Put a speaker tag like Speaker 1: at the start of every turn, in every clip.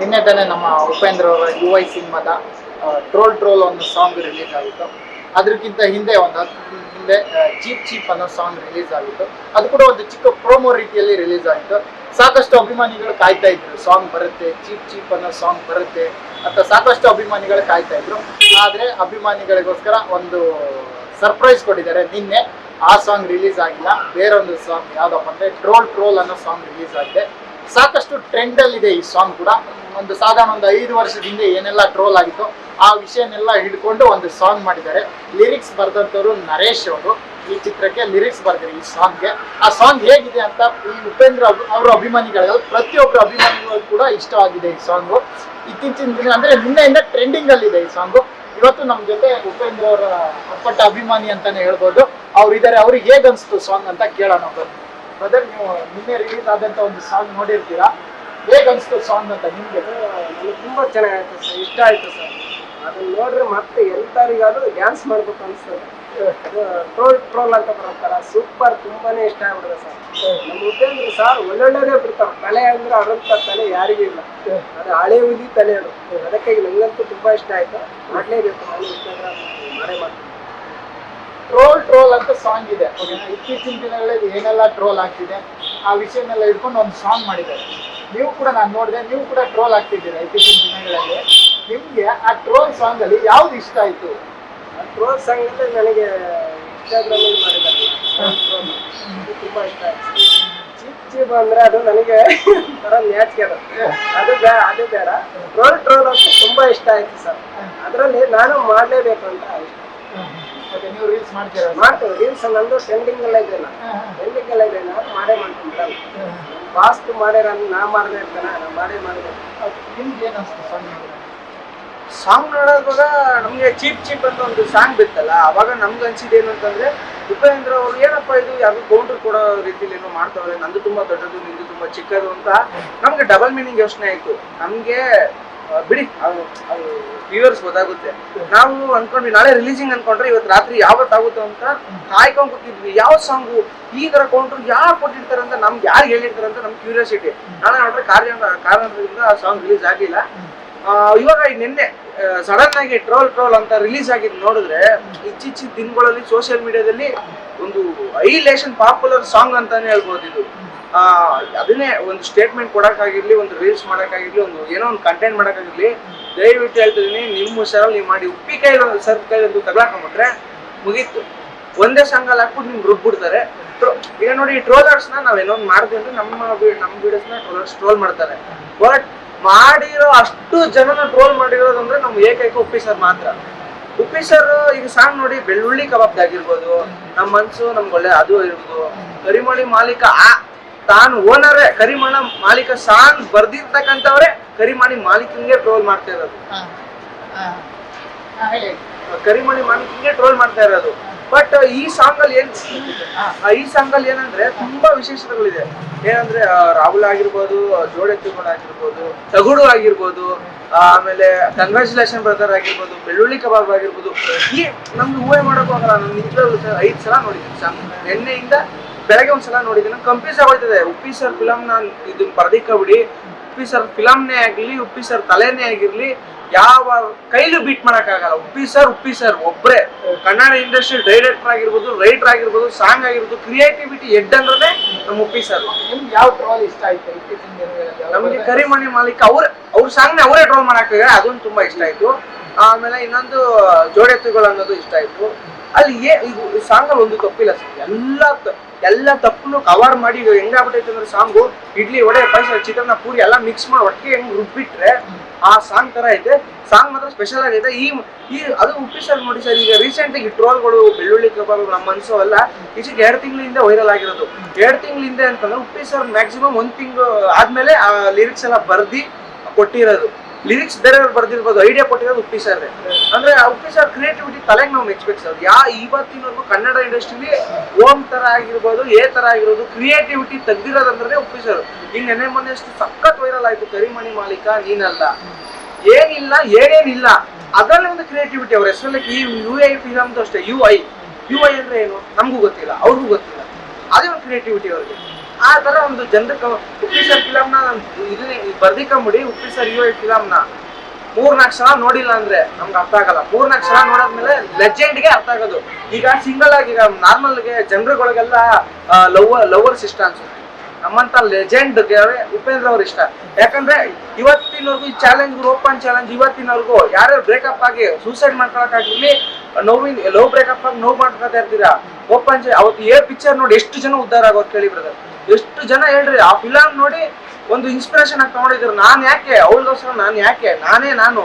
Speaker 1: ನಿನ್ನೆ ತಾನೇ ನಮ್ಮ ಉಪೇಂದ್ರ ಅವರ ಯು ಐ ಸಿನಿಮಾದ ಟ್ರೋಲ್ ಟ್ರೋಲ್ ಅನ್ನೋ ಸಾಂಗ್ ರಿಲೀಸ್ ಆಗಿತ್ತು. ಅದಕ್ಕಿಂತ ಹಿಂದೆ ಒಂದು ಹಿಂದೆ ಚೀಪ್ ಚೀಪ್ ಅನ್ನೋ ಸಾಂಗ್ ರಿಲೀಸ್ ಆಗಿತ್ತು. ಅದು ಕೂಡ ಒಂದು ಚಿಕ್ಕ ಪ್ರೋಮೋ ರೀತಿಯಲ್ಲಿ ರಿಲೀಸ್ ಆಯಿತು ಸಾಕಷ್ಟು ಅಭಿಮಾನಿಗಳು ಕಾಯ್ತಾ ಇದ್ರು ಸಾಂಗ್ ಬರುತ್ತೆ, ಚೀಪ್ ಚೀಪ್ ಅನ್ನೋ ಸಾಂಗ್ ಬರುತ್ತೆ ಅಂತ ಸಾಕಷ್ಟು ಅಭಿಮಾನಿಗಳು ಕಾಯ್ತಾ ಇದ್ರು. ಆದರೆ ಅಭಿಮಾನಿಗಳಿಗೋಸ್ಕರ ಒಂದು ಸರ್ಪ್ರೈಸ್ ಕೊಟ್ಟಿದ್ದಾರೆ. ನಿನ್ನೆ ಆ ಸಾಂಗ್ ರಿಲೀಸ್ ಆಗಿಲ್ಲ. ಬೇರೊಂದು ಸಾಂಗ್ ಯಾವುದಪ್ಪ ಅಂದ್ರೆ, ಟ್ರೋಲ್ ಟ್ರೋಲ್ ಅನ್ನೋ ಸಾಂಗ್ ರಿಲೀಸ್ ಆಗಿದೆ. ಸಾಕಷ್ಟು ಟ್ರೆಂಡ್ ಅಲ್ಲಿ ಇದೆ ಈ ಸಾಂಗ್ ಕೂಡ. ಒಂದು ಸಾಧಾರಣ ಒಂದು ಐದು ವರ್ಷದ ಹಿಂದೆ ಏನೆಲ್ಲ ಟ್ರೋಲ್ ಆಗಿತ್ತು ಆ ವಿಷಯನೆಲ್ಲ ಹಿಡ್ಕೊಂಡು ಒಂದು ಸಾಂಗ್ ಮಾಡಿದ್ದಾರೆ. ಲಿರಿಕ್ಸ್ ಬರೆದಂಥವ್ರು ನರೇಶ್ ಅವರು. ಈ ಚಿತ್ರಕ್ಕೆ ಲಿರಿಕ್ಸ್ ಬರ್ದಿರಿ ಈ ಸಾಂಗ್ಗೆ ಆ ಸಾಂಗ್ ಹೇಗಿದೆ ಅಂತ ಈ ಉಪೇಂದ್ರ ಅವರ ಅಭಿಮಾನಿಗಳ ಪ್ರತಿಯೊಬ್ಬರ ಅಭಿಮಾನಿಗಳು ಕೂಡ ಇಷ್ಟವಾಗಿದೆ ಈ ಸಾಂಗ್ ಇತ್ತೀಚಿನ ದಿನ ಅಂದ್ರೆ ನಿನ್ನೆಯಿಂದ ಟ್ರೆಂಡಿಂಗ್ ಅಲ್ಲಿ ಇದೆ ಈ ಸಾಂಗು ಇವತ್ತು ನಮ್ಮ ಜೊತೆ ಉಪೇಂದ್ರ ಅವರ ಅಪ್ಪಟ್ಟ ಅಭಿಮಾನಿ ಅಂತಾನೆ ಹೇಳ್ಬೋದು. ಅವ್ರು ಇದಾರೆ ಅವ್ರಿಗೆ ಹೇಗನ್ಸ್ತು ಸಾಂಗ್ ಅಂತ ಕೇಳೋಣ ಬ್ರದರ್ ನೀವು ನಿನ್ನೆ ರಿಲೀಸ್ ಆದಂತ ಒಂದು ಸಾಂಗ್ ನೋಡಿರ್ತೀರಾ? ಹೇಗ್ ಅನಿಸ್ತು ಸಾಂಗ್ ಅಂತ ನಿಮಗೆ?
Speaker 2: ನನಗೆ ತುಂಬಾ ಚೆನ್ನಾಗಾಯ್ತು ಸರ್ ಇಷ್ಟ ಆಯ್ತು ಸರ್ ಅದನ್ನ ನೋಡ್ರೆ ಮತ್ತೆ ಎಲ್ಲರಿಗಾದ್ರೂ ಡ್ಯಾನ್ಸ್ ಮಾಡ್ಬೇಕು ಅನ್ಸ್ತದೆ. ಟ್ರೋಲ್ ಟ್ರೋಲ್ ಅಂತ ಬರುತ್ತಲ್ಲ ಸೂಪರ್ ತುಂಬಾನೇ ಇಷ್ಟ ಆಗ್ಬಿಡುತ್ತೆ ಸರ್ ನಮ್ಮ ಉಪೇಂದ್ರ ಸರ್ ಒಳ್ಳೊಳ್ಳೆದೇ ಬಿಡ್ತಾರೆ ತಲೆ ಅಂದ್ರೆ ಅರಂತ ತಲೆ ಯಾರಿಗೂ ಇಲ್ಲ. ಅದು ಹಳೆ ಉದಿ ತಲೆ ಅದು. ಅದಕ್ಕಾಗಿ ನಂಗಂತೂ ತುಂಬಾ ಇಷ್ಟ ಆಯ್ತು. ಮಾಡ್ಲೇಬೇಕು. ನಾನು ಉಪೇಂದ್ರ ಮಾಡೇ ಮಾಡ್ತೀನಿ
Speaker 1: ಟ್ರೋಲ್ ಟ್ರೋಲ್ ಅಂತ ಸಾಂಗ್ ಇದೆ ಇತ್ತೀಚಿನ ದಿನಗಳಲ್ಲಿ ಏನೆಲ್ಲ ಟ್ರೋಲ್ ಆಗ್ತಿದೆ ಆ ವಿಷಯನೆಲ್ಲ ಇಟ್ಕೊಂಡು ಒಂದು ಸಾಂಗ್ ಮಾಡಿದ್ದಾರೆ. ನೀವು ಕೂಡ ನಾನು ನೋಡಿದೆ ನೀವು ಕೂಡ ಟ್ರೋಲ್ ಆಗ್ತಿದ್ದೀರಾ ಇತ್ತೀಚಿನ ದಿನಗಳಲ್ಲಿ? ನಿಮಗೆ ಆ ಟ್ರೋಲ್ ಸಾಂಗ್ ಅಲ್ಲಿ ಯಾವ್ದು ಇಷ್ಟ ಆಯ್ತು?
Speaker 2: ಟ್ರೋಲ್ ಸಾಂಗ್ ಅಂದ್ರೆ ನನಗೆ ಇನ್ಸ್ಟಾಗ್ರಾಮ್ ಅಲ್ಲಿ ಮಾಡಿದ್ದಾರೆ. ತುಂಬಾ ಇಷ್ಟ ಆಯ್ತು. ಚೀಪ್ ಅಂದ್ರೆ ಅದು ನನಗೆ ತರ ನ್ಯಾಚಿಗೆ ಅದು. ಅದು ಬೇಡ ಅದು ಬೇಡ. ಟ್ರೋಲ್ ಟ್ರೋಲ್ ಅಂತ ತುಂಬಾ ಇಷ್ಟ ಆಯ್ತು ಸರ್. ಅದರಲ್ಲಿ ನಾನು ಮಾಡಲೇಬೇಕು ಅಂತ ಇಷ್ಟ
Speaker 1: ಓಕೆ ನೀವು ರೀಲ್ಸ್ ಮಾಡ್ತೀರಾ?
Speaker 2: ಮಾಡ್ತೇವೆ ರೀಲ್ಸ್ ನಂದು ಟ್ರೆಂಡಿಂಗ್ ಎಲ್ಲ ಇದೆಯಲ್ಲ ಟ್ರೆಂಡಿಂಗ್ ಎಲ್ಲ ಇದೆ ನಾನು ಮಾಡೇ ಮಾಡ್ತೀನಿ ಫಾಸ್ಟ್ ಮಾಡ್ಯಾರ ನಾ ಮಾಡದೇ ಇರ್ತಾನೆ ನಾನು ಮಾಡೇ
Speaker 1: ನಿಮ್ಗೆ ಏನು ಅನ್ಸ್ತು ಸಾಂಗ್
Speaker 3: ಸಾಂಗ್ ನೋಡೋವಾಗ ನಮಗೆ ಚೀಪ್ ಚೀಪ್ ಅಂತ ಒಂದು ಸಾಂಗ್ ಬಿತ್ತಲ್ಲ ಅವಾಗ ನಮ್ಗೆ ಅನ್ಸಿದ್ದು ಏನು ಅಂತಂದ್ರೆ ಉಪೇಂದ್ರ ಅವರು ಏನಪ್ಪ ಇದು ಯಾರು ಕೌಂಟರ್ ಕೊಡೋ ರೀತಿಲಿ ಏನೋ ಮಾಡ್ತಾವ್ರೆ ನಂದು ತುಂಬಾ ದೊಡ್ಡದು ನಿಂದು ತುಂಬಾ ಚಿಕ್ಕದು ಅಂತ ನಮ್ಗೆ ಡಬಲ್ ಮೀನಿಂಗ್ ಯೋಚನೆ ಆಯ್ತು. ನಮ್ಗೆ ಬಿಡಿ, ಅದು ವ್ಯೂವರ್ಸ್ ಗೊತ್ತಾಗುತ್ತೆ. ನಾವು ಅನ್ಕೊಂಡ್ವಿ, ನಾಳೆ ರಿಲೀಸಿಂಗ್ ಅನ್ಕೊಂಡ್ರೆ ಇವತ್ತು ರಾತ್ರಿ ಯಾವತ್ತಾಗುತ್ತೋ ಅಂತ ಕಾಯ್ಕೊಂಡ್ ಕೂತಿದ್ವಿ. ಯಾವ ಸಾಂಗು ಈ ತರ ಕೌಂಟರ್ ಯಾರು ಕೊಟ್ಟಿರ್ತಾರೆ ಅಂತ ನಮ್ಗೆ ಯಾರು ಹೇಳಿರ್ತಾರೆ ಅಂತ ನಮ್ ಕ್ಯೂರಿಯಾಸಿಟಿ ನಾಳೆ ನೋಡ್ರೆ ಕಾರ್ಯ ಕಾರಣದಿಂದ ಸಾಂಗ್ ರಿಲೀಸ್ ಆಗಿಲ್ಲ. ಇವಾಗ ನಿನ್ನೆ ಸಡನ್ ಆಗಿ ಟ್ರೋಲ್ ಟ್ರೋಲ್ ಅಂತ ರಿಲೀಸ್ ಆಗಿದ್ ನೋಡಿದ್ರೆ ಇತ್ತೀಚಿನ ದಿನಗಳಲ್ಲಿ ಸೋಷಿಯಲ್ ಮೀಡಿಯಾದಲ್ಲಿ ಒಂದು ಐಲೇಷನ್ ಪಾಪ್ಯುಲರ್ ಸಾಂಗ್ ಅಂತಾನೆ ಹೇಳ್ಬೋದು ಇದು. ಅದನ್ನೇ ಒಂದು ಸ್ಟೇಟ್ಮೆಂಟ್ ಕೊಡಕ್ಕಾಗಿರ್ಲಿ, ಒಂದು ರೀಲ್ಸ್ ಮಾಡೋಕ್ಕಾಗಿರ್ಲಿ, ಒಂದು ಏನೋ ಒಂದು ಕಂಟೆಂಟ್ ಮಾಡೋಕ್ಕಾಗಿರ್ಲಿ, ದಯವಿಟ್ಟು ಹೇಳ್ತಿದ್ದೀನಿ, ನಿಮ್ಮ ಹುಷಾರಲ್ಲಿ ನೀವು ಮಾಡಿ ಉಪ್ಪಿಕಾಯಿ ಸರ್ ಕೈ ಒಂದು ತಗೊಳಕೊಂಬಿಟ್ರೆ ಮುಗೀತು. ಒಂದೇ ಸಾಂಗಲ್ಲಿ ಹಾಕ್ಬಿಟ್ಟು ನಿಮ್ಗೆ ರುಬ್ಬಿಡ್ತಾರೆ. ಈಗ ನೋಡಿ ಈ ಟ್ರೋಲರ್ಸ್ನ ನಾವ್ ಒಂದು ಮಾಡಿದ್ವಿ ಅಂದ್ರೆ ನಮ್ಮ ನಮ್ಮ ವಿಡಿಯೋಸ್ನ ಟ್ರೋಲರ್ಸ್ ಟ್ರೋಲ್ ಮಾಡ್ತಾರೆ. ಬಟ್ ಮಾಡಿರೋ ಅಷ್ಟು ಜನನ ಟ್ರೋಲ್ ಮಾಡಿರೋದಂದ್ರೆ ನಮ್ಗೆ ಏಕೈಕ ಉಪ್ಪಿ ಸರ್ ಮಾತ್ರ. ಉಪ್ಪಿ ಸರ್ ಈಗ ಸಾಂಗ್ ನೋಡಿ ಬೆಳ್ಳುಳ್ಳಿ ಕಬಾಬ್ ಆಗಿರ್ಬೋದು ನಮ್ಮ ಮನ್ಸು ನಮ್ಗೆ ಒಳ್ಳೆ ಅದು ಇರ್ಬೋದು ಕರಿಮಣಿ ಮಾಲೀಕ ಆ ತಾನು ಓನರೇ ಕರಿಮಣ ಮಾಲೀಕ ಸಾಂಗ್ ಬರ್ದಿರ್ತಕ್ಕಂಥವ್ರೆ ಕರಿಮಣಿ ಮಾಲೀಕಂಗೆ ಟ್ರೋಲ್ ಮಾಡ್ತಾ ಇರೋದು. ಕರಿಮಣಿ ಮಾಲೀಕಂಗೆ ಟ್ರೋಲ್ ಮಾಡ್ತಾ ಇರೋದು. ಬಟ್ ಈ ಸಾಂಗ್ ಅಲ್ಲಿ ಏನ್ ಈ ಸಾಂಗ್ ಅಲ್ಲಿ ಏನಂದ್ರೆ ತುಂಬಾ ವಿಶೇಷತೆಗಳಿದೆ. ಏನಂದ್ರೆ ರಾಹುಲ್ ಆಗಿರ್ಬೋದು ಜೋಡೆತ್ತುಗಳು ಆಗಿರ್ಬೋದು, ತಗುಡು ಆಗಿರ್ಬೋದು ಆಮೇಲೆ ಕಂಗ್ರಾಚುಲೇಷನ್ ಬ್ರದರ್ ಆಗಿರ್ಬೋದು, ಬೆಳ್ಳುಳ್ಳಿ ಕಬಾಬ್ ಆಗಿರ್ಬೋದು. ಈ ನಮ್ಗೆ ಊಹೆ ಮಾಡೋಕ್ಕಾಗಲ್ಲ ನಾನು ನಿಜವಾಗ್ಲೂ ಐದು ಐದ್ ಸಲ ನೋಡಿದ್ದೀನಿ ಸಾಂಗ್ ನಿನ್ನೆಯಿಂದ ಬೆಳಗ್ಗೆ ಒಂದ್ಸಲ ನೋಡಿದ್ದೀನಿ. ಕಂಪ್ಯೂಸ್ ಆಗೋಯ್ತದೆ. ಉಪ್ಪಿ ಸರ್ ಫಿಲಮ್ ನಾನು ಇದನ್ನ ಬರ್ದಿಕ್ಕ ಬಿಡಿ ಉಪ್ಪಿ ಸರ್ ಫಿಲಮ್ನೇ ಆಗಲಿ, ಉಪ್ಪಿ ಸರ್ ತಲೆನೇ ಆಗಿರ್ಲಿ ಯಾವ ಕೈಲೂ ಬೀಟ್ ಆಗಲ್ಲ ಉಪ್ಪಿ ಸರ್ ಉಪ್ಪಿ ಸರ್ ಒಬ್ರೆ. ಕನ್ನಡ ಇಂಡಸ್ಟ್ರಿ ಡೈರೆಕ್ಟರ್ ಆಗಿರ್ಬೋದು ರೈಟರ್ ಆಗಿರ್ಬೋದು ಸಾಂಗ್ ಆಗಿರ್ಬೋದು ಕ್ರಿಯೇಟಿವಿಟಿ ಎಡ್ ಅಂದ್ರೆ ನಮ್ಮ ಉಪ್ಪಿ ಸರ್
Speaker 1: ನಮ್ಗೆ ಯಾವ ಟ್ರಾಲ್ ಇಷ್ಟ ಆಯ್ತು
Speaker 3: ನಮಗೆ ಕರಿಮಣಿ ಮಾಲೀಕ ಅವ್ರ ಅವ್ರ ಸಾಂಗ್ನ ಅವರೇ ಟ್ರೋಲ್ ಮಾಡಕ್ಕಾಗ ಅದೊಂದು ತುಂಬಾ ಇಷ್ಟ ಆಯ್ತು. ಆಮೇಲೆ ಇನ್ನೊಂದು ಜೋಡೆತ್ತುಗಳು ಅನ್ನೋದು ಇಷ್ಟ ಆಯ್ತು. ಅಲ್ಲಿ ಏ ಸಾಂಗ್ ಅಲ್ಲಿ ಒಂದು ತಪ್ಪಿಲ್ಲ ಸರ್. ಎಲ್ಲ ಎಲ್ಲ ತಪ್ಪನ್ನು ಕವರ್ ಮಾಡಿ ಈಗ ಹೆಂಗಾಗ್ಬಿಟ್ಟೈತೆ ಅಂದ್ರೆ ಸಾಂಗು ಇಡ್ಲಿ, ವಡೆ, ಪಾಯಸ ಚಿತ್ರಾನ್ನ ಪೂರಿ ಎಲ್ಲ ಮಿಕ್ಸ್ ಮಾಡಿ ಒಟ್ಟಿಗೆ ಹೆಂಗ್ ರುಬ್ಬಿಟ್ರೆ ಆ ಸಾಂಗ್ ತರ ಐತೆ. ಸಾಂಗ್ ಮಾತ್ರ ಸ್ಪೆಷಲ್ ಆಗೈತೆ ಈ ಈ ಅದು ಉಪ್ಪಿ ಸರ್ ನೋಡಿ ಸರ್, ಈಗ ರೀಸೆಂಟ್ ಆಗಿ ಟ್ರೋಲ್ಗಳು ಬೆಳ್ಳುಳ್ಳಿ ಕಬಾಬ್, ನಮ್ಮ ಮನ್ಸು ಅಲ್ಲ ಈಚೆಗೆ ಎರಡು ತಿಂಗಳಿಂದ ವೈರಲ್ ಆಗಿರೋದು. ಎರಡು ತಿಂಗಳಿಂದ ಅಂತಂದ್ರೆ ಉಪ್ಪಿ ಸರ್ ಮ್ಯಾಕ್ಸಿಮಮ್ ಒಂದ್ ತಿಂಗಳು ಆದ್ಮೇಲೆ ಆ ಲಿರಿಕ್ಸ್ ಎಲ್ಲ ಬರ್ದಿ ಕೊಟ್ಟಿರೋದು. ಲಿರಿಕ್ಸ್ ಬೇರೆಯವ್ರು ಬರ್ದಿರ್ಬೋದು ಐಡಿಯಾ ಕೊಟ್ಟಿರೋದು ಉಪ್ಪಿ ಸರ್ ಅಂದ್ರೆ ಉಪ್ಪಿ ಸರ್ ಕ್ರಿಯೇಟಿವಿಟಿ ತಲೆಗೆ ನಾವು ಮೆಚ್ಬೇಕು ಸರ್ ಯಾ ಇವತ್ತಿನವರೆಗೂ ಕನ್ನಡ ಇಂಡಸ್ಟ್ರಿಲಿ ಓಂ ತರ ಆಗಿರ್ಬೋದು ಏ ತರ ಆಗಿರೋದು ಕ್ರಿಯೇಟಿವಿಟಿ ತೆಗ್ದಿರೋದಂದ್ರೆ ಉಪ್ಪಿ ಸರ್ ಈಗ ನೆನೆ ಮೊನ್ನೆ ಅಷ್ಟು ಸಖತ್ ವೈರಲ್ ಆಯ್ತು, ಕರಿಮಣಿ ಮಾಲೀಕ, ನೀನಲ್ಲ. ಏನಿಲ್ಲ, ಏನೇನಿಲ್ಲ. ಅದರಲ್ಲಿ ಒಂದು ಕ್ರಿಯೇಟಿವಿಟಿ ಅವ್ರ. ಹೆಸರಲ್ಲಿ ಈ ಯು ಐ ಫಿಲಮ್ದು ಅಷ್ಟೇ ಯು ಐ ಯು ಐ ಅಂದ್ರೆ ಏನು? ನಮಗೂ ಗೊತ್ತಿಲ್ಲ, ಅವ್ರಿಗೂ ಗೊತ್ತಿಲ್ಲ. ಅದೇ ಒಂದು ಕ್ರಿಯೇಟಿವಿಟಿ ಅವ್ರಿಗೆ. ಆ ತರ ಒಂದು ಜನರಿಕ ಉಪ್ಪಿ ಸರ್ ಫಿಲಮ್ನ ಇಲ್ಲಿ ಬರ್ದಿಕೊಂಬಿಡಿ ಉಪ್ಪಿ ಸರ್ ಯು ಐ ಫಿಲಮ್ನ. ಮೂರ್ನಾಲ್ಕು ಸಲ ನೋಡಿಲ್ಲ ಅಂದ್ರೆ ನಮ್ಗೆ ಅರ್ಥ ಆಗಲ್ಲ. ಮೂರ್ನಾಲ್ಕು ಸಲ ನೋಡಾದ್ಮೇಲೆ ಲೆಜೆಂಡ್ಗೆ ಅರ್ಥ ಆಗೋದು. ಈಗ ಸಿಂಗಲ್ ಆಗಿ ಈಗ ನಾರ್ಮಲ್ಗೆ ಜನರುಗಳಿಗೆಲ್ಲ ಲವ್ ಲವರ್ಸ್ ಇಷ್ಟ ಅನ್ಸುತ್ತೆ. ನಮ್ಮಂತ ಲೆಜೆಂಡ್ಗೆ ಉಪೇಂದ್ರ ಅವ್ರು ಇಷ್ಟ. ಯಾಕಂದ್ರೆ ಇವತ್ತಿನವರೆಗೂ ಈ ಚಾಲೆಂಜ್ ಓಪನ್ ಚಾಲೆಂಜ್ ಇವತ್ತಿನವರೆಗೂ ಯಾರ್ಯಾರು ಬ್ರೇಕಪ್ ಆಗಿ ಸೂಸೈಡ್ ಮಾಡ್ಕೊಳಕ್ಕಾಗಿರ್ಲಿ ನೋವಿನ ಲವ್ ಬ್ರೇಕಪ್ ಆಗಿ ನೋವು ಮಾಡ್ಕೊತಾ ಇರ್ತೀರಾ? ಓಪನ್ ಅವತ್ತು ಏ ಪಿಕ್ಚರ್ ನೋಡಿ ಎಷ್ಟು ಜನ ಉದ್ದಾರ ಆಗೋದು ಕೇಳಿ ಬ್ರದರ್ ಎಷ್ಟು ಜನ ಹೇಳ್ರಿ? ಆ ಫಿಲಮ್ ನೋಡಿ ಒಂದು ಇನ್ಸ್ಪಿರೇಷನ್ ಆಗಿ ತಗೊಂಡಿದ್ರು. ನಾನ್ ಯಾಕೆ? ಅವಳಿಗೋಸ್ಕರ ನಾನು ಯಾಕೆ? ನಾನೇ ನಾನು.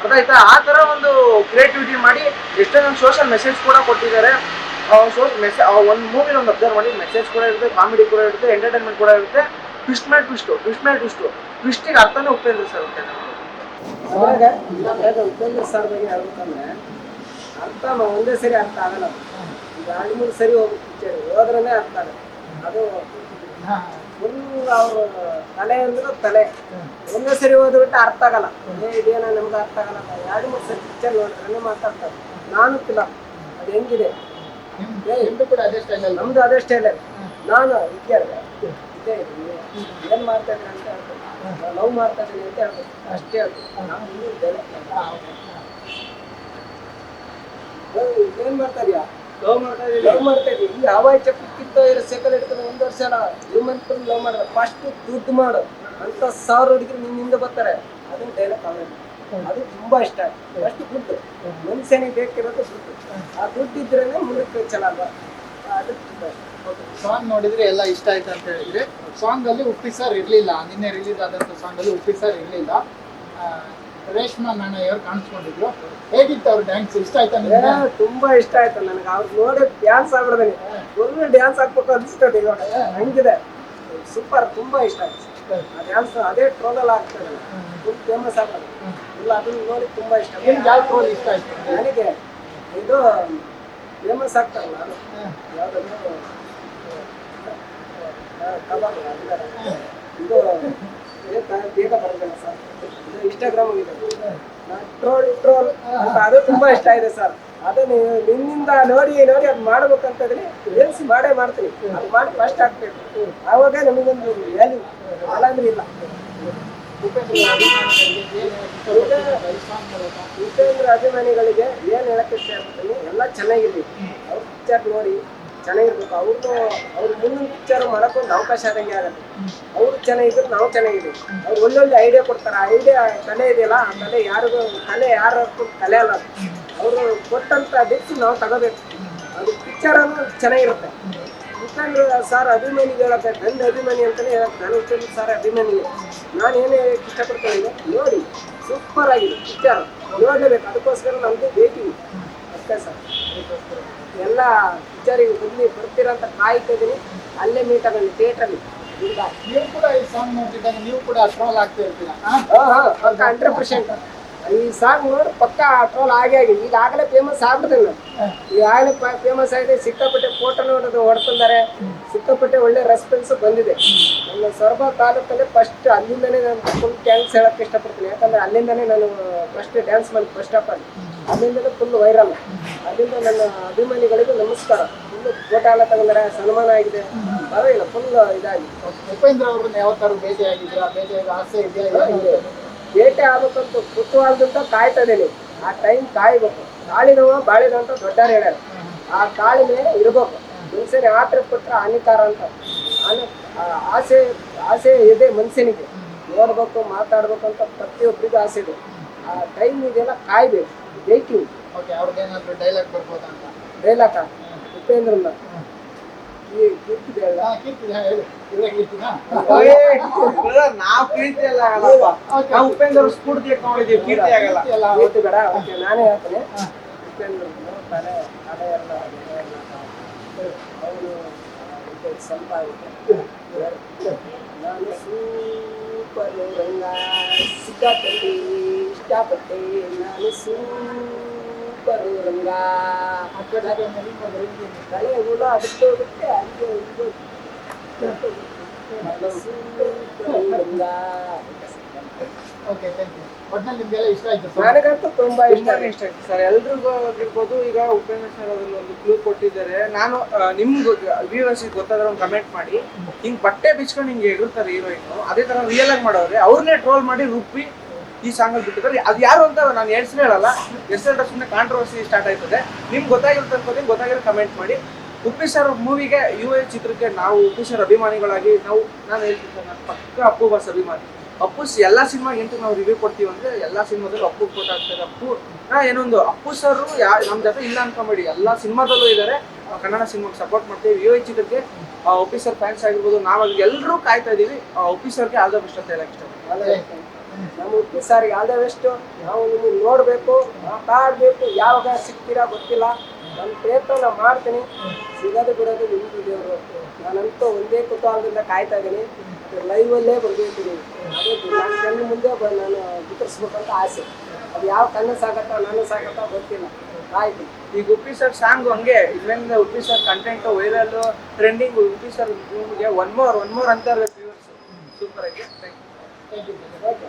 Speaker 3: ಅರ್ಥಾಯ್ತಾ ಆ ತರ ಒಂದು ಕ್ರಿಯೇಟಿವಿಟಿ ಮಾಡಿ ಎಷ್ಟೋ ಜನ ಸೋಷಿಯಲ್ ಮೆಸೇಜ್ ಕೂಡ ಕೊಟ್ಟಿದ್ದಾರೆ. ಮೆಸೇಜ್ ಒಂದು ಮೂವಿನ ಒಂದು ಅಬ್ಸರ್ವ್ ಮಾಡಿ ಮೆಸೇಜ್ ಕೂಡ ಇರುತ್ತೆ ಕಾಮಿಡಿ ಕೂಡ ಇರುತ್ತೆ ಎಂಟರ್ಟೈನ್ಮೆಂಟ್ ಕೂಡ ಇರುತ್ತೆ. ಟ್ವಿಸ್ಟ್ ಮೇಲೆ ಟ್ವಿಸ್ಟ್ ಟ್ವಿಸ್ಟ್ ಮೇಲೆ ಟ್ವಿಸ್ಟ್ ಟ್ವಿಸ್ಟಿಗೆ ಅರ್ಥನೇ ಉಪೇಂದ್ರ ಸರ್
Speaker 2: ಅಂತ ಉಪೇಂದ್ರ ಸರ್ ಅರ್ಥ ಒಂದೇ ಸರಿ ಅರ್ಥ ಆಗಲ್ಲ. ಈಗ ಮೂರು ಸರಿ ಹೋಗಿ ಹೋದ್ರೇ ಅರ್ಥ ಆಗಲ್ಲ. ಅದು. ಫುಲ್ ಅವ್ರ ತಲೆ ಅಂದ್ರೆ ತಲೆ. ಒಂದೇ ಸರಿ ಓದ್ಬಿಟ್ಟು ಅರ್ಥ ಆಗಲ್ಲ. ಏ ಇದೇನೋ ನಮ್ಗೆ ಅರ್ಥ ಆಗಲ್ಲ. ಎರಡು ಮೂರು ಸರಿ ಪಿಕ್ಚರ್ ನೋಡಿದ್ರೆ ಮಾತಾಡ್ತಾರೆ. ನಾನು ಫಿಲಮ್ ಅದು ಹೆಂಗಿದೆ?
Speaker 1: ಕೂಡ ಅದೇ ಸ್ಟೈಲ್
Speaker 2: ನಮ್ದು ಅದೇ ಸ್ಟೈಲ್ ನಾನು ವಿದ್ಯಾರ್ಥಿ ಇದೇ. ಏನು ಮಾಡ್ತಾ ಇದ್ದೀನಿ ಅಂತ ಹೇಳ್ತೀನಿ ಲವ್ ಮಾಡ್ತಾ ಇದ್ದೀನಿ ಅಂತ ಹೇಳ್ತೀನಿ ಅಷ್ಟೇ ಅದು. ನಾವು ಇನ್ನೂ ಏನ್ ಮಾಡ್ತಾ ಇದೀಯಾ
Speaker 3: ಲವ್ ಮಾಡ್ತಾ
Speaker 2: ಲವ್ ಮಾಡ್ತಾ ಇದೀವಿ ಈ ಹವಾಯಿ ಚಪ್ಪಕ್ಕಿಂತ ಇರೋ ಸೈಕಲ್ ಹಿಡ್ಕೊಂಡು ಒಂದು ವರ್ಷ ಅಲ್ಲ ಹ್ಯೂಮನ್ ಲವ್ ಮಾಡಿದ್ರೆ ಫಸ್ಟ್ ದುಡ್ಡು ಮಾಡು. ಅಂತ ಸಾವಿರ ಹುಡುಗರು ನಿನ್ನಿಂದ ಬರ್ತಾರೆ. ಅದನ್ನ ಡೈಲಾಗ್ ಕಾಮೆಂಟ್ ಅದು ತುಂಬಾ ಇಷ್ಟ. ಫಸ್ಟ್ ದುಡ್ಡು. ಮನುಷ್ಯನಿಗೆ ಬೇಕಿರೋದು ದುಡ್ಡು. ಆ ದುಡ್ಡು ಇದ್ರೇನೆ ಮುಂದಕ್ಕೆ ಚೆನ್ನಾಗ ಅದು ತುಂಬಾ ಇಷ್ಟ.
Speaker 1: ಸಾಂಗ್ ನೋಡಿದ್ರೆ ಎಲ್ಲ ಇಷ್ಟ ಆಯ್ತು ಅಂತ ಹೇಳಿದ್ರೆ ಸಾಂಗ್ ಅಲ್ಲಿ ಉಪ್ಪಿ ಸರ್ ಇರ್ಲಿಲ್ಲ. ನಿನ್ನೆ ರಿಲೀಸ್ ಆದಂತ ಸಾಂಗ್ ಅಲ್ಲಿ ಉಪ್ಪಿ ಸರ್ ಇರ್ಲಿಲ್ಲ ರೇಷ್ಮಾ ನಾಣಯ್ಯವ್ರು ಕಾಣಿಸ್ಕೊಂಡಿದ್ರು. ಹೇಗಿತ್ತು ಅವ್ರ ಡ್ಯಾನ್ಸ್ ಇಷ್ಟ ಆಯ್ತಾ ನಿಮ್ಗೆ?
Speaker 2: ತುಂಬಾ ಇಷ್ಟ ಆಯ್ತು ನನಗೆ. ಅವ್ರು ನೋಡಿ ಡ್ಯಾನ್ಸ್ ಆಗ್ಬಿಡ್ದೆ ಫುಲ್ ಡ್ಯಾನ್ಸ್ ಹಾಕ್ಬೇಕು ಅನ್ಸ್ತದೆ ಇವಾಗ. ಹಂಗಿದೆ. ಸೂಪರ್ ತುಂಬಾ ಇಷ್ಟ ಆಯ್ತು. ಆ ಡ್ಯಾನ್ಸ್ ಅದೇ ಟ್ರೋಲಲ್ಲಿ ಆಗ್ತದೆ ಫುಲ್ ಫೇಮಸ್ ಆಗ್ತದೆ ಇಲ್ಲ ಅದನ್ನ ನೋಡಿ ತುಂಬಾ ಇಷ್ಟ
Speaker 1: ನಿಮ್ಗೆ ಯಾವ ಟ್ರೋಲ್ ಇಷ್ಟ ಆಯ್ತು?
Speaker 2: ನನಗೆ ಇದು ಫೇಮಸ್ ಆಗ್ತಾರಲ್ಲ ಅದು. ಯಾವ್ದದು ಕಬಾಬ್ ಇದು ಬೇಗ ಬರ್ತೇನೆ ಸರ್. ಇನ್ಸ್ಟಾಗ್ರಾಮ್ ಇದೆ ಟ್ರೋಲ್ ಟ್ರೋಲ್ ಅದು ತುಂಬಾ ಇಷ್ಟ ಇದೆ ಸರ್. ಅದನ್ನು ನಿನ್ನಿಂದ ನೋಡಿ ನೋಡಿ ಅದು ಮಾಡ್ಬೇಕಂತ ರೀಲ್ಸ್ ಮಾಡೇ ಮಾಡ್ತೀನಿ. ಅದು ಮಾಡಿ ಫಸ್ಟ್ ಹಾಕ್ಬೇಕು. ಆವಾಗ ನಮಗೊಂದು ವ್ಯಾಲ್ಯೂ ಅಲ್ಲ ಅಂದ್ರೆ ಇಲ್ಲ.
Speaker 1: ಉಪೇಂದ್ರ ಅಭಿಮಾನಿಗಳಿಗೆ ಏನ್
Speaker 2: ಹೇಳಕ್ಕೆ ಇಷ್ಟ ಎಲ್ಲ ಚೆನ್ನಾಗಿರ್ಲಿ ಅವ್ರ ಪಿಕ್ಚರ್ ನೋಡಿ. ಚೆನ್ನಾಗಿರ್ಬೇಕು ಅವ್ರದ್ದು ಅವ್ರ ಮುಂದಿನ ಪಿಕ್ಚರ್ ಮಾಡಕ್ಕೊಂದು ಅವಕಾಶ ಆದಂಗೆ ಆಗುತ್ತೆ. ಅವ್ರು ಚೆನ್ನಾಗಿದ್ರು ನಾವು ಚೆನ್ನಾಗಿದ್ದೀವಿ ಅವ್ರು ಒಳ್ಳೊಳ್ಳೆ ಐಡಿಯಾ ಕೊಡ್ತಾರೆ. ಆ ಐಡಿಯಾ ತಲೆ ಇದೆಯಲ್ಲ, ಆ ಕಲೆ ಯಾರಿಗೂ, ತಲೆ ಯಾರು ತಲೆ ಅಲ್ಲ ಅವರು ಕೊಟ್ಟಂತ ಡಿಪ್ಸ್ ನಾವು ತಗೋಬೇಕು. ಅದು ಪಿಕ್ಚರ್ ಅನ್ನೋ ಚೆನ್ನಾಗಿರುತ್ತೆ ಉಪೇಂದ್ರ ಸರ್, ಅಭಿಮಾನಿಗೆ ಹೇಳಕ್ಕೆ ನನ್ನ ಅಭಿಮಾನಿ ಅಂತಲೇ ಹೇಳಕ್ಕೆ ನಾನು ಸರ್, ಅಭಿಮಾನಿ ನಾನು ಏನೇ ಇಷ್ಟಪಡ್ತೀನಿ ನೋಡಿ ಸೂಪರ್ ಆಗಿದೆ ಪಿಕ್ಚರ್ ನೋಡಲೇಬೇಕು. ಅದಕ್ಕೋಸ್ಕರ ನಮಗೆ ಭೇಟಿ. ಅಷ್ಟೇ ಸರ್. ಎಲ್ಲ ಪಿಕ್ಚರಿಗೆ ಬದಲಿ ಬರ್ತೀರಾ ಅಂತ ಕಾಯ್ತಾ ಇದೀನಿ ಅಲ್ಲೇ ಮೀಟ್ ಆಗಲಿ ಥಿಯೇಟ್ರಲ್ಲಿ
Speaker 1: ನೀವು ಕೂಡ ಈ ಸಾಂಗ್ ನೋಡ್ತಿದ್ದಾಗ ನೀವು ಕೂಡ ಟ್ರೋಲ್ ಆಗ್ತಾ ಇರ್ತೀರಾ? ಆ?
Speaker 2: ಹಾ ಹಾ ಪಕ್ಕ ಹಂಡ್ರೆಡ್ ಪರ್ಸೆಂಟ್ ಈ ಸಾಂಗ್ ನೋಡಿ ಪಕ್ಕ ಟ್ರೋಲ್ ಆಗೇ ಆಗಿದೆ. ಈಗಾಗಲೇ ಫೇಮಸ್ ಆಗ್ಬಿಟ್ಟಿದೆ ಈಗಾಗಲೇ ಫೇಮಸ್ ಆಗಿದೆ. ಸಿಕ್ಕಾಪಟ್ಟೆ ಫೋಟೋ ನೋಡೋದು ಹೊಡ್ತಿದ್ದಾರೆ ಸಿಕ್ಕಾಪಟ್ಟೆ ಒಳ್ಳೆ ರೆಸ್ಪಾನ್ಸ್ ಬಂದಿದೆ. ನಮ್ಮ ಸೊರಬ ತಾಲೂಕಲ್ಲೇ ಫಸ್ಟ್ ಅಲ್ಲಿಂದನೇ ನಾನು ಫುಲ್ ಥ್ಯಾಂಕ್ಸ್ ಹೇಳಕ್ಕೆ ಇಷ್ಟಪಡ್ತೀನಿ. ಯಾಕಂದ್ರೆ ಅಲ್ಲಿಂದನೇ ನಾನು ಫಸ್ಟ್ ಡ್ಯಾನ್ಸ್ ಮಾಡಿ ಫಸ್ಟ್ ಆಫ್ ಅಲ್ಲಿ. ಅಲ್ಲಿಂದಲೇ ಫುಲ್ ವೈರಲ್ ಅಲ್ಲಿಂದ ನನ್ನ ಅಭಿಮಾನಿಗಳಿಗೂ ನಮಸ್ಕಾರ. ಫುಲ್ ಫೋಟೋ ಎಲ್ಲ ತಗೊಂಡಾರೆ ಸನ್ಮಾನ ಆಗಿದೆ. ಪರವಾಗಿಲ್ಲ ಫುಲ್ ಇದಾಗಿದೆ.
Speaker 1: ಉಪೇಂದ್ರ ಅವರು ಯಾವತ್ತಾರು ಭೇಟಿ ಆಗಿದ್ದೀರಾ? ಭೇಟಿಯಾಗ ಆಸೆ ಇದೆಯಾ?
Speaker 2: ಭೇಟಿ ಆಗಬೇಕಂತ ಕುತೂಹಲದಿಂದ ಕಾಯ್ತಾ ಇದೀನಿ ಆ ಟೈಮ್ ಕಾಯ್ಬೇಕು. ಕಾಳಿನವ ಬಾಳಿದ ಅಂತ ದೊಡ್ಡವ್ರು ಹೇಳ್ಯಾರ. ಆ ತಾಳ್ಮೆ ಇರ್ಬೇಕು. ಮನುಷ್ಯನೇ ಆತರ ಪುತ್ರ ಹಾನಿಕಾರ ಅಂತ. ಆಸೆ ಆಸೆ ಇದೆ ಮನುಷ್ಯನಿಗೆ. ನೋಡ್ಬೇಕು ಮಾತಾಡ್ಬೇಕು ಅಂತ ಪ್ರತಿಯೊಬ್ಬರಿಗೂ ಆಸೆ ಇದೆ. ಆ ಟೈಮ್ ಇದೆಲ್ಲ ಕಾಯ್ಬೇಕು. ವೇಟಿಂಗ್
Speaker 1: ಓಕೆ ಡೈಲಾಗ್ ಬರ್ಬೋದಾ ಅಂತ.
Speaker 2: ಉಪೇಂದ್ರನ. ಈ ಕೀರ್ತಿ
Speaker 1: ಕೀರ್ತಿ ಹೇಳು. ಕೀರ್ತಿನಾ?
Speaker 3: ನಾವು ಕೀರ್ತಿ ಎಲ್ಲ ಆಗಲ್ಲಪ್ಪ. ನಾವು ಉಪೇಂದ್ರ ಸ್ಫೂರ್ತಿ ಕೀರ್ತಿ ಆಗಲ್ಲ.
Speaker 1: ಕೀರ್ತಿ
Speaker 2: ಬೇಡ? ಓಕೆ ನಾನೇ ಹೇಳ್ತೀನಿ. ಉಪೇಂದ್ರ ತಲೆ ತಲೆ ಎಲ್ಲ ಅವನು ಸ್ವಲ್ಪ ಆಗುತ್ತೆ ನಾನು ಸೂಪರ್ ರಂಗ ಸಿಕ್ಕಾಪಟ್ಟೆ ಇಷ್ಟಪಟ್ಟೆ ನಾನು ಸೂಪರ್ ರಂಗ.
Speaker 1: ಆ ಕಡೆ ಆ ಕಡೆ ನಲಿಬೋದು, ರೀತಿ.
Speaker 2: ತಲೆ ಹುಳ ಅದಕ್ಕೆ ಹೋಗುತ್ತೆ ಅಲ್ಲಿಗೆ ನಾನು ರಂಗ.
Speaker 1: ಓಕೆ ಥ್ಯಾಂಕ್ ಯು ಒಟ್ನಲ್ಲಿ ನಿಮಗೆಲ್ಲ ಇಷ್ಟ ಆಯ್ತು ಸರ್?
Speaker 2: ನನಗಂತೂ ತುಂಬಾ ಇಷ್ಟ.
Speaker 3: ಇಷ್ಟ ಆಯ್ತು ಸರ್. ಎಲ್ರಿಗೂ ಆಗಿರ್ಬೋದು ಈಗ ಉಪೇಂದ್ರ ಸರ್ ಅದ್ರಲ್ಲಿ ಒಂದು ಕ್ಲೂ ಕೊಟ್ಟಿದ್ದಾರೆ. ನಾನು ನಿಮ್ಗೆ ವ್ಯೂವರ್ಸ್ ಗೊತ್ತಾದ್ರೆ ಒಂದು ಕಮೆಂಟ್ ಮಾಡಿ. ಹಿಂಗ್ ಬಟ್ಟೆ ಬಿಚ್ಕೊಂಡು ಹಿಂಗೆ ಎಗರ್ತಾರೆ ಹೀರೋಯಿನ್. ಅದೇ ತರ ರಿಯಲ್ ಆಗಿ ಮಾಡೋರೆ ಅವ್ರನ್ನೇ ಟ್ರೋಲ್ ಮಾಡಿ ರುಬ್ಬಿ ಈ ಸಾಂಗಲ್ಲಿ ಬಿಟ್ಟಿದ್ದಾರೆ. ಅದು ಯಾರು ಅಂತ ನಾನು ಹೆಸರು ಹೇಳಲ್ಲ. ಹೆಸರು ಸುಮ್ಮನೆ ಕಾಂಟ್ರವರ್ಸಿ ಸ್ಟಾರ್ಟ್ ಆಯ್ತದೆ. ನಿಮ್ಗೆ ಗೊತ್ತಾಗಿರುತ್ತೆ ಅನ್ಕೋತೀನಿ ಗೊತ್ತಾಗಿರೋ ಕಮೆಂಟ್ ಮಾಡಿ. ಉಪ್ಪಿ ಸರ್ ಮೂವಿಗೆ ಯು ಎ ಚಿತ್ರಕ್ಕೆ ನಾವು ಉಪ್ಪಿ ಸರ್ ಅಭಿಮಾನಿಗಳಾಗಿ ನಾವು, ನಾನು ಹೇಳ್ತೀನಿ ಸರ್ ನಾನು ಪಕ್ಕ ಅಪ್ಪು ಬಾಸ್ ಅಭಿಮಾನಿ. ಅಪ್ಪು ಎಲ್ಲ ಸಿನಿಮಾ ಎಂಟು ನಾವು ರಿವ್ಯೂ ಕೊಡ್ತೀವಿ ಅಂದ್ರೆ ಎಲ್ಲ ಸಿನಿಮಾದಲ್ಲೂ ಅಪ್ಪು ಕೊಟ್ಟಾಗ್ತಾರೆ ಅಪ್ಪು, ನಾ ಏನೊಂದು, ಅಪ್ಪು ಸರ್ ಯಾ ನಮ್ಮ ಜೊತೆ ಇಲ್ಲ ಅನ್ಕೊಂಬೇಡಿ. ಎಲ್ಲ ಸಿನಿಮಾದಲ್ಲೂ ಇದ್ದಾರೆ ಕನ್ನಡ ಸಿನಿಮಾಗೆ ಸಪೋರ್ಟ್ ಮಾಡ್ತೀವಿ. ಯು ಎ ಚಿತ್ರಕ್ಕೆ ಆಫೀಸರ್ ಫ್ಯಾನ್ಸ್ ಆಗಿರ್ಬೋದು ನಾವಾಗ ಎಲ್ಲರೂ ಕಾಯ್ತಾ ಇದ್ದೀವಿ. ಆಫೀಸರ್ಗೆ ಆಲ್ ದ ಬೆಸ್ಟ್ ಅಂತ ಹೇಳಕ್ ಇಷ್ಟ
Speaker 2: ನಮ್ಮ ಉಪ್ಪಿ ಸಾರಿಗೆ ದ ಬೆಸ್ಟ್ ನಾವು ನಿಮಗೆ ನೋಡಬೇಕು ಮಾತಾಡಬೇಕು ಯಾವಾಗ ಸಿಗ್ತೀರಾ ಗೊತ್ತಿಲ್ಲ. ನನ್ನ ಪ್ರಯತ್ನ ನಾನು ಮಾಡ್ತೀನಿ. ಸಿಗೋದು ಬಿಡೋದು ನಿಮ್ಮದು ದೇವರು. ನಾನಂತೂ ಒಂದೇ ಕುತೂಹಲದಿಂದ ಕಾಯ್ತಾ ಇದ್ದೀನಿ. ಲೈವಲ್ಲೇ ಬರಬೇಕು ನೀವು. ಅದೇ ನನ್ನ ಕಣ್ಣು ಮುಂದೆ ಬ ನಾನು ಬಿತ್ತರಿಸ್ಬೇಕಂತ ಆಸೆ. ಅದು ಯಾವ ಕಣ್ಣು ಸಾಕತ್ತ ನಾನು ಸಾಕತ್ತ ಗೊತ್ತಿಲ್ಲ. ಆಯ್ತು.
Speaker 3: ಈಗ ಉಪ್ಪಿ ಸರ್ ಸಾಂಗ್ ಹಂಗೆ ಇಲ್ಲಿಂದ Uppi sir content viral trending Uppi sir ನಿಮಗೆ ಒನ್ ಮೋರ್ ಒನ್ ಮೋರ್ ಅಂತಾರೆ ವ್ಯೂವರ್ಸ್ ಸೂಪರ್ ಆಗಿ. Thank you
Speaker 1: thank you
Speaker 2: okay